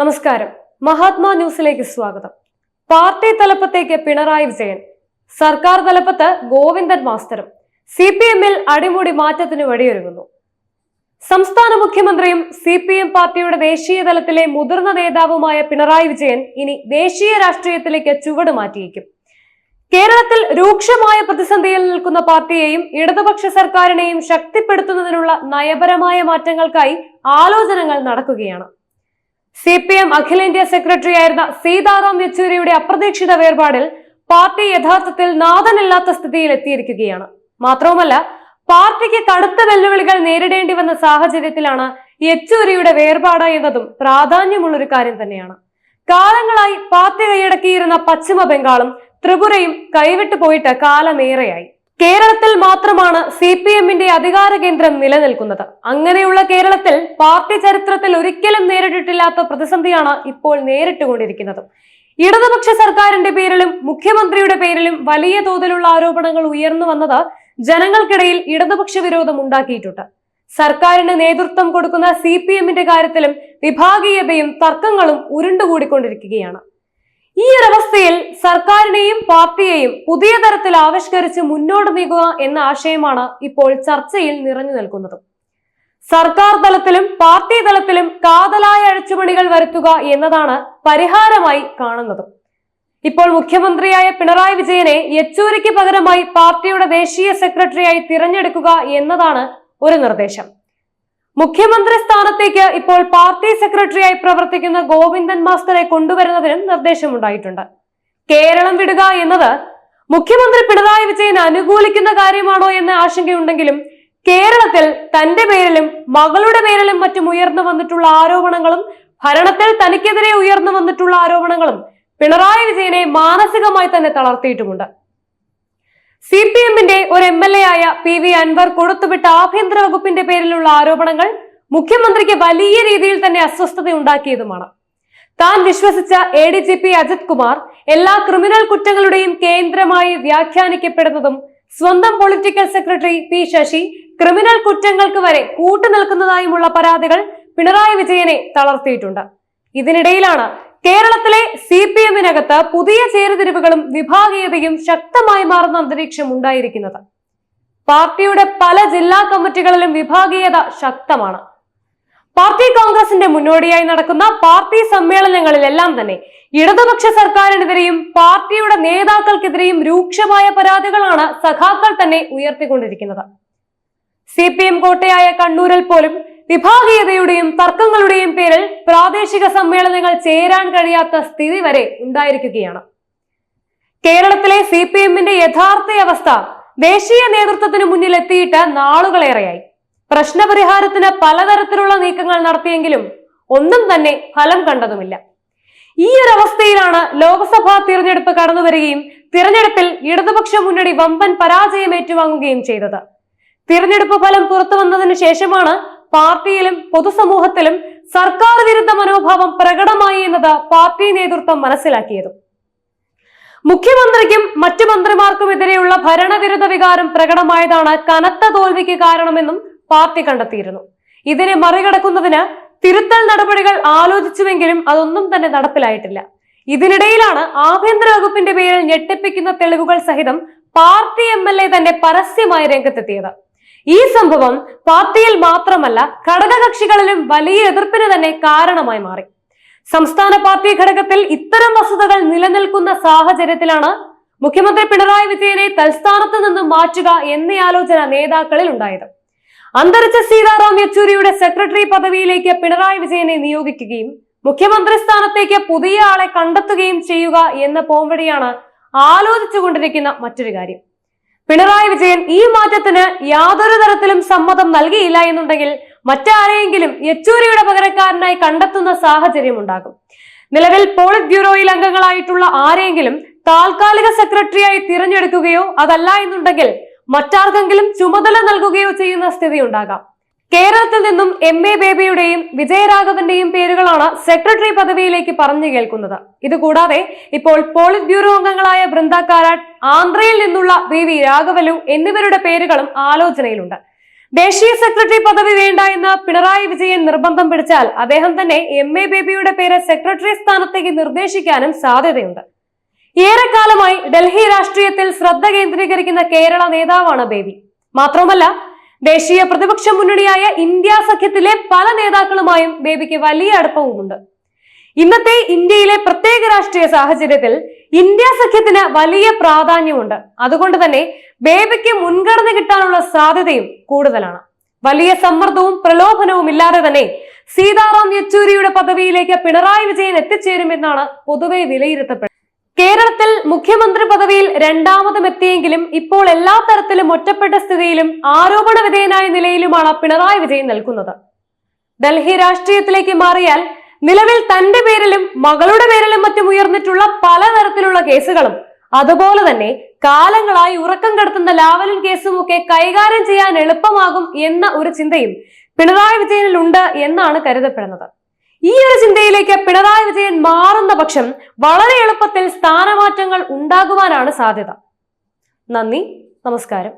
നമസ്കാരം. മഹാത്മാ ന്യൂസിലേക്ക് സ്വാഗതം. പാർട്ടി തലപ്പത്തേക്ക് പിണറായി വിജയൻ സർക്കാർ തലപ്പത്ത് ഗോവിന്ദൻ മാസ്റ്ററും സി പി എമ്മിൽ അടിമുടി മാറ്റത്തിന് വഴിയൊരുങ്ങുന്നു. സംസ്ഥാന മുഖ്യമന്ത്രിയും സി പി എം പാർട്ടിയുടെ ദേശീയ തലത്തിലെ മുതിർന്ന നേതാവുമായ പിണറായി വിജയൻ ഇനി ദേശീയ രാഷ്ട്രീയത്തിലേക്ക് ചുവട് മാറ്റിയേക്കും. കേരളത്തിൽ രൂക്ഷമായ പ്രതിസന്ധിയിൽ നിൽക്കുന്ന പാർട്ടിയെയും ഇടതുപക്ഷ സർക്കാരിനെയും ശക്തിപ്പെടുത്തുന്നതിനുള്ള നയപരമായ മാറ്റങ്ങൾക്കായി ആലോചനകൾ നടക്കുകയാണ്. സി പി എം അഖിലേന്ത്യാ സെക്രട്ടറി ആയിരുന്ന സീതാറാം യെച്ചൂരിയുടെ അപ്രതീക്ഷിത വേർപാടിൽ പാർട്ടി യഥാർത്ഥത്തിൽ നാഥനില്ലാത്ത സ്ഥിതിയിൽ എത്തിയിരിക്കുകയാണ്. മാത്രവുമല്ല പാർട്ടിക്ക് കടുത്ത വെല്ലുവിളികൾ നേരിടേണ്ടി വന്ന സാഹചര്യത്തിലാണ് യെച്ചൂരിയുടെ വേർപാട് എന്നതും പ്രാധാന്യമുള്ളൊരു കാര്യം തന്നെയാണ്. കാലങ്ങളായി പാർട്ടി കൈയടക്കിയിരുന്ന പശ്ചിമ ബംഗാളും ത്രിപുരയും കൈവിട്ടു പോയിട്ട് കാലമേറെയായി. കേരളത്തിൽ മാത്രമാണ് സി പി എമ്മിന്റെ അധികാര കേന്ദ്രം നിലനിൽക്കുന്നത്. അങ്ങനെയുള്ള കേരളത്തിൽ പാർട്ടി ചരിത്രത്തിൽ ഒരിക്കലും നേരിട്ടിട്ടില്ലാത്ത പ്രതിസന്ധിയാണ് ഇപ്പോൾ നേരിട്ടുകൊണ്ടിരിക്കുന്നത്. ഇടതുപക്ഷ സർക്കാരിന്റെ പേരിലും മുഖ്യമന്ത്രിയുടെ പേരിലും വലിയ തോതിലുള്ള ആരോപണങ്ങൾ ഉയർന്നു വന്നത് ജനങ്ങൾക്കിടയിൽ ഇടതുപക്ഷ വിരോധം ഉണ്ടാക്കിയിട്ടുണ്ട്. സർക്കാരിന് നേതൃത്വം കൊടുക്കുന്ന സി കാര്യത്തിലും വിഭാഗീയതയും തർക്കങ്ങളും ഉരുണ്ടുകൂടിക്കൊണ്ടിരിക്കുകയാണ്. ഈ ഒരവസ്ഥയിൽ സർക്കാരിനെയും പാർട്ടിയെയും പുതിയ തരത്തിൽ ആവിഷ്കരിച്ച് മുന്നോട്ട് നീക്കുക എന്ന ആശയമാണ് ഇപ്പോൾ ചർച്ചയിൽ നിറഞ്ഞു നിൽക്കുന്നത്. സർക്കാർ തലത്തിലും പാർട്ടി തലത്തിലും കാതലായ അഴിച്ചുപണികൾ വരുത്തുക എന്നതാണ് പരിഹാരമായി കാണുന്നത്. ഇപ്പോൾ മുഖ്യമന്ത്രിയായ പിണറായി വിജയനെ യെച്ചൂരിക്ക് പകരമായി പാർട്ടിയുടെ ദേശീയ സെക്രട്ടറിയായി തിരഞ്ഞെടുക്കുക എന്നതാണ് ഒരു നിർദ്ദേശം. മുഖ്യമന്ത്രി സ്ഥാനത്തേക്ക് ഇപ്പോൾ പാർട്ടി സെക്രട്ടറിയായി പ്രവർത്തിക്കുന്ന ഗോവിന്ദൻ മാസ്റ്ററെ കൊണ്ടുവരുന്നതിനും നിർദ്ദേശമുണ്ടായിട്ടുണ്ട്. കേരളം വിടുക എന്നത് മുഖ്യമന്ത്രി പിണറായി വിജയൻ അനുകൂലിക്കുന്ന കാര്യമാണോ എന്ന ആശങ്കയുണ്ടെങ്കിലും കേരളത്തിൽ തന്റെ പേരിലും മകളുടെ പേരിലും മറ്റും ഉയർന്നു വന്നിട്ടുള്ള ആരോപണങ്ങളും ഭരണത്തിൽ തനിക്കെതിരെ ഉയർന്നു വന്നിട്ടുള്ള ആരോപണങ്ങളും പിണറായി വിജയനെ മാനസികമായി തന്നെ തളർത്തിയിട്ടുമുണ്ട്. സി പി എമ്മിന്റെ ഒരു എം എൽ എ ആയ പി വി അൻവർ കൊടുത്തുവിട്ട ആഭ്യന്തര വകുപ്പിന്റെ പേരിലുള്ള ആരോപണങ്ങൾ മുഖ്യമന്ത്രിക്ക് വലിയ രീതിയിൽ തന്നെ അസ്വസ്ഥത ഉണ്ടാക്കിയതുമാണ്. താൻ വിശ്വസിച്ച A D G P Ajith Kumar എല്ലാ ക്രിമിനൽ കുറ്റങ്ങളുടെയും കേന്ദ്രമായി വ്യാഖ്യാനിക്കപ്പെടുന്നതും സ്വന്തം political secretary P Sasi criminal കുറ്റങ്ങൾക്ക് വരെ കൂട്ടുനിൽക്കുന്നതായുമുള്ള പരാതികൾ പിണറായി വിജയനെ തളർത്തിയിട്ടുണ്ട്. ഇതിനിടയിലാണ് കേരളത്തിലെ സി പി എമ്മിനകത്ത് പുതിയ ചേരുതിരിവുകളും വിഭാഗീയതയും ശക്തമായി മാറുന്ന അന്തരീക്ഷം ഉണ്ടായിരിക്കുന്നത്. പാർട്ടിയുടെ പല ജില്ലാ കമ്മിറ്റികളിലും വിഭാഗീയത ശക്തമാണ്. പാർട്ടി കോൺഗ്രസിന്റെ മുന്നോടിയായി നടക്കുന്ന പാർട്ടി സമ്മേളനങ്ങളിലെല്ലാം തന്നെ ഇടതുപക്ഷ സർക്കാരിനെതിരെയും പാർട്ടിയുടെ നേതാക്കൾക്കെതിരെയും രൂക്ഷമായ പരാതികളാണ് സഖാക്കൾ തന്നെ ഉയർത്തിക്കൊണ്ടിരിക്കുന്നത്. സി പി എം കോട്ടയായ കണ്ണൂരിൽ പോലും വിഭാഗീയതയുടെയും തർക്കങ്ങളുടെയും പേരിൽ പ്രാദേശിക സമ്മേളനങ്ങൾ ചേരാൻ കഴിയാത്ത സ്ഥിതി വരെ ഉണ്ടായിരിക്കുകയാണ്. കേരളത്തിലെ സി പി എമ്മിന്റെ യഥാർത്ഥ അവസ്ഥ ദേശീയ നേതൃത്വത്തിന് മുന്നിൽ എത്തിയിട്ട് നാളുകളേറെയായി. പ്രശ്നപരിഹാരത്തിന് പലതരത്തിലുള്ള നീക്കങ്ങൾ നടത്തിയെങ്കിലും ഒന്നും തന്നെ ഫലം കണ്ടതുമില്ല. ഈ ഒരു അവസ്ഥയിലാണ് ലോക്സഭാ തിരഞ്ഞെടുപ്പ് കടന്നു വരികയും തിരഞ്ഞെടുപ്പിൽ ഇടതുപക്ഷ മുന്നണി വമ്പൻ പരാജയം ഏറ്റുവാങ്ങുകയും ചെയ്തത്. തിരഞ്ഞെടുപ്പ് ഫലം പുറത്തു വന്നതിന് ശേഷമാണ് പാർട്ടിയിലും പൊതുസമൂഹത്തിലും സർക്കാർ വിരുദ്ധ മനോഭാവം പ്രകടമായി എന്നത് പാർട്ടി നേതൃത്വം മനസ്സിലാക്കിയതും. മുഖ്യമന്ത്രിക്കും മറ്റു മന്ത്രിമാർക്കുമെതിരെയുള്ള ഭരണവിരുദ്ധ വികാരം പ്രകടമായതാണ് കനത്ത തോൽവിക്ക് കാരണമെന്നും പാർട്ടി കണ്ടെത്തിയിരുന്നു. ഇതിനെ മറികടക്കുന്നതിന് തിരുത്തൽ നടപടികൾ ആലോചിച്ചുവെങ്കിലും അതൊന്നും തന്നെ നടപ്പിലായിട്ടില്ല. ഇതിനിടയിലാണ് ആഭ്യന്തര വകുപ്പിന്റെ പേരിൽ ഞെട്ടിപ്പിക്കുന്ന തെളിവുകൾ സഹിതം പാർട്ടി എം എൽ എ തന്നെ പരസ്യമായി രംഗത്തെത്തിയത്. ഈ സംഭവം പാർട്ടിയിൽ മാത്രമല്ല ഘടകകക്ഷികളിലും വലിയ എതിർപ്പിന് തന്നെ കാരണമായി മാറി. സംസ്ഥാന പാർട്ടി ഘടകത്തിൽ ഇത്തരം വസ്തുതകൾ നിലനിൽക്കുന്ന സാഹചര്യത്തിലാണ് മുഖ്യമന്ത്രി പിണറായി വിജയനെ തൽസ്ഥാനത്ത് നിന്നും മാറ്റുക എന്നീ ആലോചന നേതാക്കളിൽ ഉണ്ടായത്. അന്തരിച്ച സീതാറാം യെച്ചൂരിയുടെ സെക്രട്ടറി പദവിയിലേക്ക് പിണറായി വിജയനെ നിയോഗിക്കുകയും മുഖ്യമന്ത്രി സ്ഥാനത്തേക്ക് പുതിയ ആളെ കണ്ടെത്തുകയും ചെയ്യുക എന്ന പോംവഴിയാണ് ആലോചിച്ചുകൊണ്ടിരിക്കുന്ന മറ്റൊരു കാര്യം. പിണറായി വിജയൻ ഈ മാറ്റത്തിന് യാതൊരു തരത്തിലും സമ്മതം നൽകിയില്ല എന്നുണ്ടെങ്കിൽ മറ്റാരെയെങ്കിലും യെച്ചൂരിയുടെ പകരക്കാരനായി കണ്ടെത്തുന്ന സാഹചര്യം ഉണ്ടാകും. നിലവിൽ പോളിറ്റ് ബ്യൂറോയിൽ അംഗങ്ങളായിട്ടുള്ള ആരെങ്കിലും താൽക്കാലിക സെക്രട്ടറിയായി തിരഞ്ഞെടുക്കുകയോ അതല്ല എന്നുണ്ടെങ്കിൽ മറ്റാർക്കെങ്കിലും ചുമതല നൽകുകയോ ചെയ്യുന്ന സ്ഥിതി ഉണ്ടാകാം. കേരളത്തിൽ നിന്നും എം എ ബേബിയുടെയും വിജയരാഘവന്റെയും പേരുകളാണ് സെക്രട്ടറി പദവിയിലേക്ക് പറഞ്ഞു കേൾക്കുന്നത്. ഇതുകൂടാതെ ഇപ്പോൾ പോളിറ്റ് ബ്യൂറോ അംഗങ്ങളായ ബൃന്ദ കാരാട്ട് ആന്ധ്രയിൽ നിന്നുള്ള വി വി രാഘവലു എന്നിവരുടെ പേരുകളും ആലോചനയിലുണ്ട്. ദേശീയ സെക്രട്ടറി പദവി വേണ്ട എന്ന് പിണറായി വിജയൻ നിർബന്ധം പിടിച്ചാൽ അദ്ദേഹം തന്നെ എം എ ബേബിയുടെ പേര് സെക്രട്ടറി സ്ഥാനത്തേക്ക് നിർദ്ദേശിക്കാനും സാധ്യതയുണ്ട്. ഏറെക്കാലമായി ഡൽഹി രാഷ്ട്രീയത്തിൽ ശ്രദ്ധ കേന്ദ്രീകരിക്കുന്ന കേരള നേതാവാണ് ബേബി മാത്രമല്ല ദേശീയ പ്രതിപക്ഷ മുന്നണിയായ ഇന്ത്യ സഖ്യത്തിലെ പല നേതാക്കളുമായും ബേബിക്ക് വലിയ അടുപ്പവുമുണ്ട്. ഇന്നത്തെ ഇന്ത്യയിലെ പ്രത്യേക രാഷ്ട്രീയ സാഹചര്യത്തിൽ ഇന്ത്യ സഖ്യത്തിന് വലിയ പ്രാധാന്യമുണ്ട്. അതുകൊണ്ട് തന്നെ ബേബിക്ക് മുൻഗണന കിട്ടാനുള്ള സാധ്യതയും കൂടുതലാണ്. വലിയ സമ്മർദ്ദവും പ്രലോഭനവും ഇല്ലാതെ തന്നെ സീതാറാം യെച്ചൂരിയുടെ പദവിയിലേക്ക് പിണറായി വിജയൻ എത്തിച്ചേരുമെന്നാണ് പൊതുവെ വിലയിരുത്തപ്പെടുന്നത്. മുഖ്യമന്ത്രി പദവിയിൽ രണ്ടാമതും എത്തിയെങ്കിലും ഇപ്പോൾ എല്ലാ തരത്തിലും ഒറ്റപ്പെട്ട സ്ഥിതിയിലും ആരോപണ വിധേയനായ നിലയിലുമാണ് പിണറായി വിജയൻ നിൽക്കുന്നത്. ഡൽഹി രാഷ്ട്രീയത്തിലേക്ക് മാറിയാൽ നിലവിൽ തന്റെ പേരിലും മകളുടെ പേരിലും മറ്റും ഉയർന്നിട്ടുള്ള പലതരത്തിലുള്ള കേസുകളും അതുപോലെ തന്നെ കാലങ്ങളായി ഉറക്കം കെടുത്തുന്ന ലാവലിൻ കേസും ഒക്കെ കൈകാര്യം ചെയ്യാൻ എളുപ്പമാകും എന്ന ഒരു ചിന്തയും പിണറായി വിജയനിൽ ഉണ്ട് എന്നാണ് കരുതപ്പെടുന്നത്. ഈ ഒരു ചിന്തയിലേക്ക് പിണറായി വിജയൻ മാറുന്ന പക്ഷം വളരെ എളുപ്പത്തിൽ സ്ഥാനമാറ്റങ്ങൾ ഉണ്ടാകുവാനാണ് സാധ്യത. നന്ദി നമസ്കാരം.